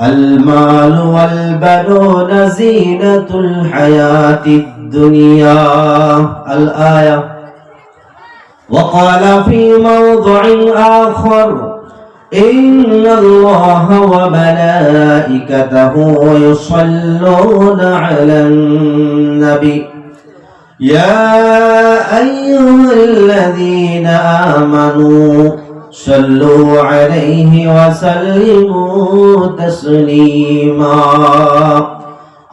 المال والبنون زينة الحياة الدنيا. الآية. وقال في موضع آخر إن الله وملائكته يصلون على النبي. يا أيها الذين آمنوا صلوا عليه وسلموا تسليما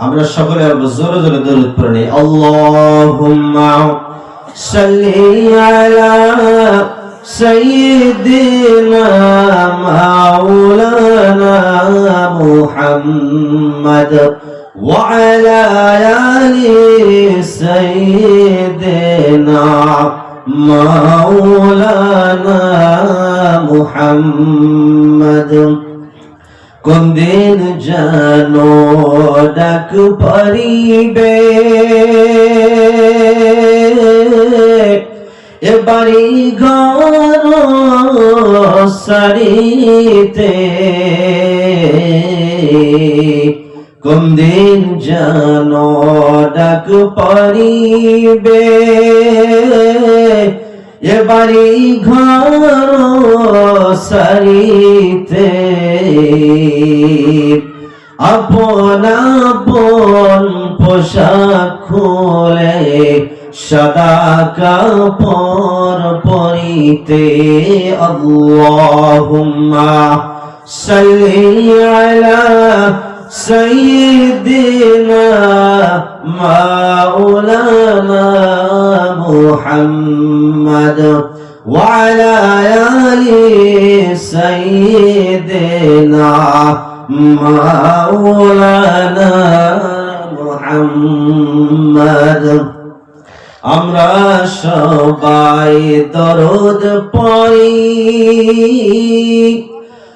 আমরা সকলে জোরে জোরে দরুদ পড়ে নিই আল্লাহুম্মা সাল্লি আলা সাইয়্যিদিনা মাওলানা মুহাম্মদ وعلى آل سيدنا মাওলানা মুহাম্মদ। কোন দিন জানো ডাক পরিবে? এবারি ঘর সারিতে কোন দিন জানো ডাক পরিবে এবারি ঘর সারিতে। আপন আপন পোশাক খুলে সদা কাপড় পরিতে। আল্লাহুম্মা সাল্লি আলা سيدنا مولانا محمد وعلى آل سيدنا مولانا محمد আমরা সবাই দরদ পড়ি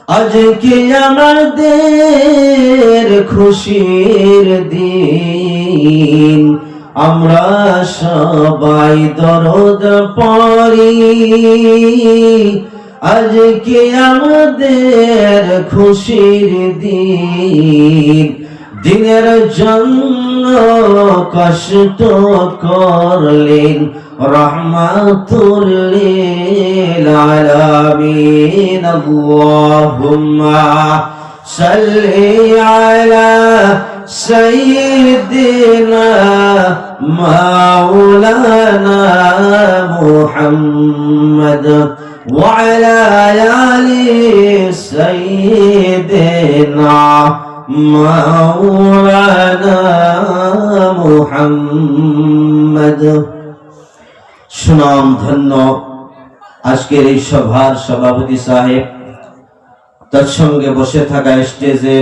আজকে আমাদের খুশির দিন। আমরা সবাই দরদ পড়ি। আজকে আমাদের খুশির দিন। দিনের জন্য কষ্ট করলেন রহমাতুল্লিল আলামিন আল্লাহুম্মা সাল্লি আলা সাইয়্যিদিনা মাওলানা মুহাম্মদ وعلى آل سيدنا মাওলানা মুহাম্মদ। সুনাম ধন্য আজকের এই সভার সভাপতি সাহেব তার সঙ্গে বসে থাকা স্টেজে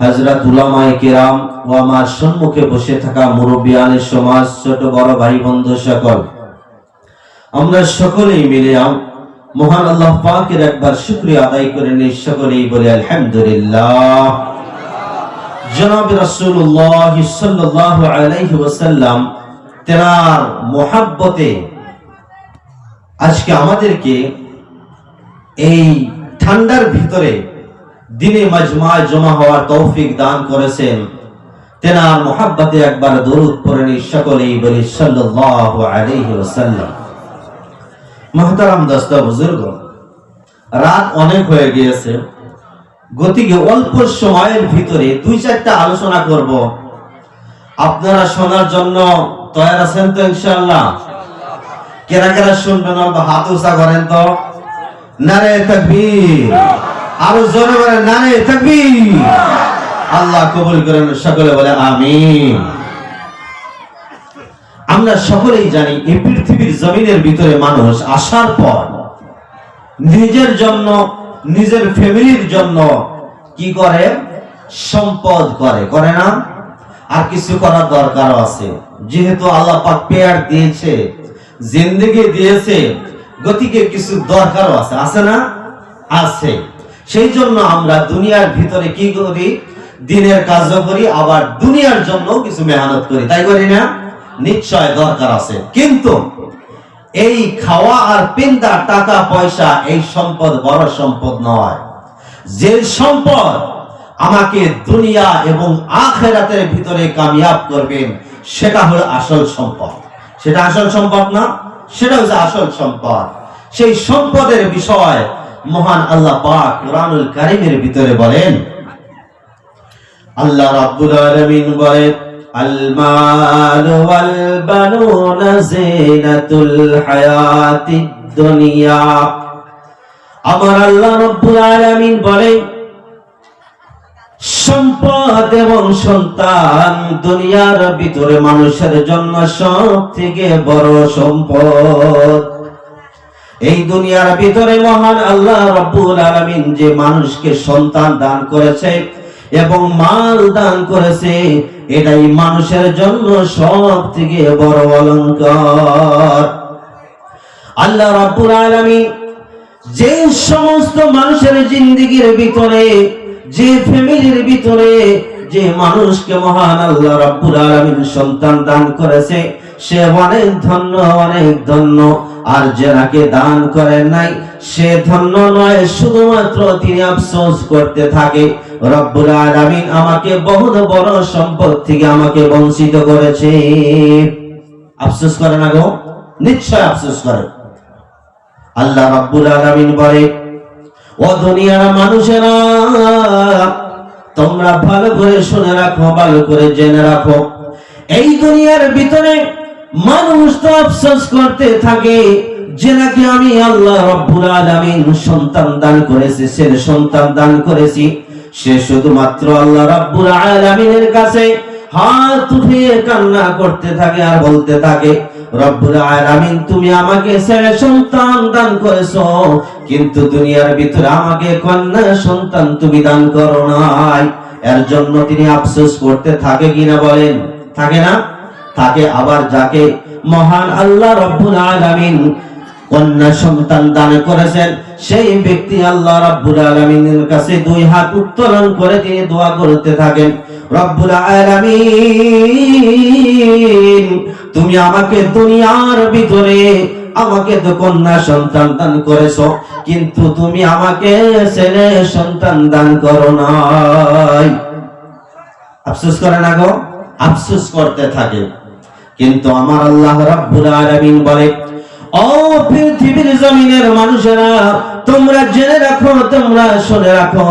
হাজরাত উলামায় কেরাম ও আমার সম্মুখে বসে থাকা মুরব্বিয়ানের সমাজ, ছোট বড় ভাই বন্ধু সকল। আমরা সকলেই মিলে মহান আল্লাহ পাকের একবার শুকরিয়া আদায় করে নিই সকলেই বলে আলহামদুলিল্লাহ। জনাব রাসূলুল্লাহ সাল্লাল্লাহু আলাইহি ওয়াসাল্লাম তেনার মোহাব্বতে আজকে আমাদেরকে এই ঠান্ডার ভিতরে দিনে মাজমায় জমা হওয়ার তৌফিক দান করেছেন। তেনার মোহাব্বতে একবার দরুদ পড়ে নিই সকলেই বলি সাল্লাল্লাহু আলাইহি ওয়াসাল্লাম। মহতারাম দস্তা বুজুর্গ, রাত অনেক হয়ে গিয়েছে। গতিকে অল্প সময়ের ভিতরে দুই চারটা আলোচনা করব। আপনারা শোনার জন্য তৈরি আছেন তো ইনশাআল্লাহ? কেরা কেরা শুনবেন অল্প হাত উঁচা করেন তো। নারে তাকবীর। আরও জোরে বলেন, নারে তাকবীর। আল্লাহ কবুল করেন, সকলে বলে আমিন। আমরা সকলেই জানি এই পৃথিবীর জমিনের ভিতরে মানুষ আসার পর নিজের জন্য, নিজের ফ্যামিলির জন্য কি করে? সম্পদ করে। করে না? আর কিছু করার দরকারও আছে। যেহেতু আল্লাহ পাক পেয়ার দিয়েছে, জিন্দগি দিয়েছে, গতিকে কিছু দরকারও আছে। আছে না? আছে। সেই জন্য আমরা দুনিয়ার ভিতরে কি করি? দিনের কাজও করি, আবার দুনিয়ার জন্য কিছু মেহনত করি। তাই করি না? নিশ্চয় দরকার আছে। কিন্তু এই খাওয়া আর পেন্দা টাকা, পয়সা এই সম্পদ বড় সম্পদ নয়। যে সম্পদ আমাকে দুনিয়া এবং আখেরাতের ভিতরে কামিয়াব করবেন, সেটা হলো আসল সম্পদ। সেটা আসল সম্পদ না, সেটা হচ্ছে আসল সম্পদ। সেই সম্পদের বিষয় মহান আল্লাহ পাক কোরআনুল কারিমের ভিতরে বলেন, আল্লাহ রাব্বুল আলামিন বলেন ওয়াল বানুন জিনাতুল হায়াতিদ দুনিয়া। আমার আল্লাহ রাব্বুল আলামিন বলেন, সম্পদ এবং সন্তান দুনিয়ার ভিতরে মানুষের জন্য সব থেকে বড় সম্পদ। এই দুনিয়ার ভিতরে মহান আল্লাহ রাব্বুল আলামিন যে মানুষকে সন্তান দান করেছে এবং মাল দান করেছে, এটাই মানুষের জন্য সব থেকে বড় অলংকার। আল্লাহ রাব্বুল আলামিন যে সমস্ত মানুষের জিন্দিগির ভিতরে, যে ফ্যামিলির ভিতরে, যে মানুষকে মহান আল্লাহ রাব্বুল আলামিন সন্তান দান করেছে, সে অনেক ধন্য অনেক ধন্য। আর যাকে দান করেন নাই, সে ধন্য নয়, শুধুমাত্র তিনি আফসোস করতে থাকে। রব্বুল আলামিন আমাকে বহুত বড় সম্পদ থেকে আমাকে বঞ্চিত করেছে। আফসোস করে না গো? নিশ্চয় আফসোস করে। আল্লাহ রাব্বুল আলামিন বলে, ও দুনিয়ার মানুষেরা, তোমরা ভালো করে শুনে রাখো, ভালো করে জেনে রাখো। এই দুনিয়ার ভিতরে মানুষ তো আফসোস করতে থাকে, যে নাকি আমি আল্লাহ রব্বুল আলামিন সন্তান দান করেছি, সে সন্তান দান করেছি। সে শুধুমাত্র আল্লাহ রাব্বুল আলামিনের কাছে হাত উঠিয়ে কান্না করতে থাকে আর বলতে থাকে, রব্বুল আলামিন, তুমি আমাকে ছেলে সন্তান দান করেছ, কিন্তু দুনিয়ার ভিতরে আমাকে কন্যা সন্তান তুমি দান করো নাই। এর জন্য তিনি আফসোস করতে থাকে কিনা বলেন? থাকে না? থাকে। আবার যাকে মহান আল্লাহ রব্বুল আলামিন কন্যা সন্তান দান করেছেন সেই ব্যক্তি আল্লাহ রাব্বুল আলামিনের কাছে দুই হাত উত্তোলন করে তিনি দোয়া করতে থাকেন, রব্বুল আলামিন, তুমি আমাকে দুনিয়ার ভিতরে আমাকে তো কন্যা সন্তান দান করেছ, কিন্তু তুমি আমাকে ছেলে সন্তান দান করো নাই। আফসোস করে না গো? আফসোস করতে থাকে। কিন্তু আমার আল্লাহ রাব্বুল আলামিন বলে, ও পৃথিবীর জমিনের মানুষেরা তোমরা জেনে রাখো, তোমরা শুনে রাখো,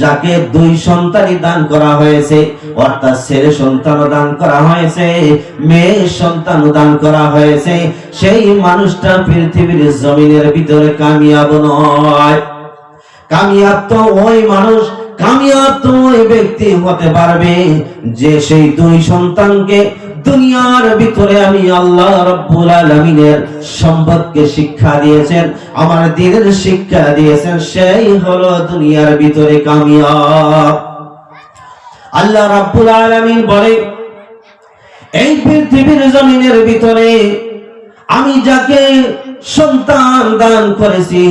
যাকে দুই সন্তানই দান করা হয়েছে, অর্থাৎ ছেলে সন্তান দান করা হয়েছে, মেয়ে সন্তান দান করা হয়েছে, সেই মানুষটা পৃথিবীর জমিনের ভিতরে কামিয়াব নয়। কামিয়াব তো ওই মানুষ, কামিয়াব তো ওই ব্যক্তি হতে পারবে যে সেই দুই সন্তানকে দুনিয়ার ভিতরে আমি আল্লাহ রব্বুল আলামিনের সম্পদকে শিক্ষা দিয়েছেন, আমার দিনের শিক্ষা দিয়েছেন, সেই হলো দুনিয়ার ভিতরে কামিয়াব। আল্লাহ রাব্বুল আলামিন বলে, এই পৃথিবীর জমিনের ভিতরে আমি যাকে সন্তান দান করেছি,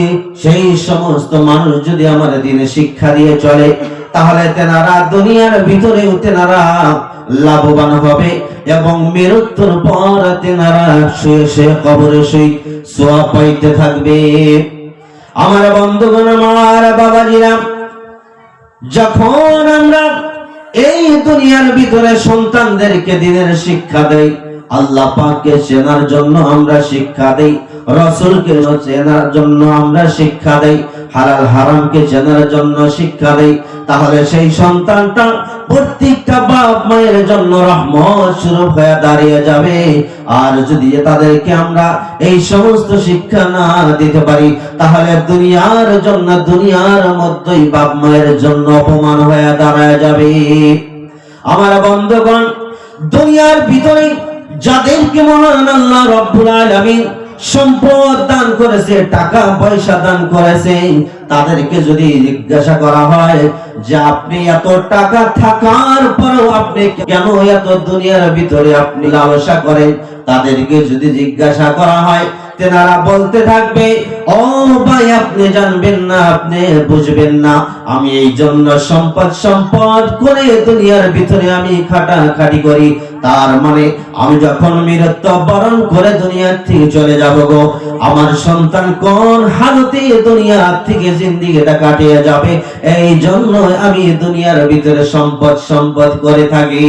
সেই সমস্ত মানুষ যদি আমার দিনে শিক্ষা দিয়ে চলে, তাহলে তেনারা দুনিয়ার ভিতরে তেনারা লাভবান হবে এবং মৃত্যুর পর তেনারা শুয়ে কবরে শুই সোয়া পাইতে থাকবে। আমার বন্ধুগণ, আমার বাবাজিরা, যখন আমরা এই দুনিয়ার ভিতরে সন্তানদেরকে দিনের শিক্ষা দেই, আল্লাহ পাককে চেনার জন্য আমরা শিক্ষা দেই, রসুলকে চেনার জন্য আমরা শিক্ষা দেই, হালাল হারামকে চেনার জন্য শিক্ষা দেই, তাহলে সেই সন্তানটা প্রত্যেকটা বাপ মায়ের জন্য রহমত স্বরূপ হয়ে দাঁড়িয়ে যাবে। আর যদি তাদেরকে আমরা এই সমস্ত শিক্ষা না দিতে পারি, তাহলে দুনিয়ার জন্য, দুনিয়ার মধ্যেই বাপ মায়ের জন্য অপমান হয়ে দাঁড়ায় যাবে। আমার বন্ধুগণ, দুনিয়ার ভিতরে যাদেরকে মহান আল্লাহ রব্বুল আলামিন সম্পদ দান করেছে, টাকা পয়সা দান করেছে তাদেরকে যদি জিজ্ঞাসা করা হয় যে আপনি এত টাকা থাকার পরেও আপনি কেন এত দুনিয়ার ভিতরে আপনি লালসা করেন? তাদেরকে যদি জিজ্ঞাসা করা হয় তেনারা বলতে থাকবে, ও ভাই, আপনি জানবেন না, আপনি বুঝবেন না। আমি এই জন্য সম্পদ সম্পদ করে দুনিয়ার ভিতরে আমি খাটা খাটি করি। তার মানে আমি যখন মৃত্যু বরণ করে দুনিয়ার থেকে চলে যাব গো, আমার সন্তান কোন হালতে দুনিয়ার থেকে জিন্দিগিটা কাটিয়ে যাবে? এই জন্য আমি দুনিয়ার ভিতরে সম্পদ সম্পদ করে থাকি।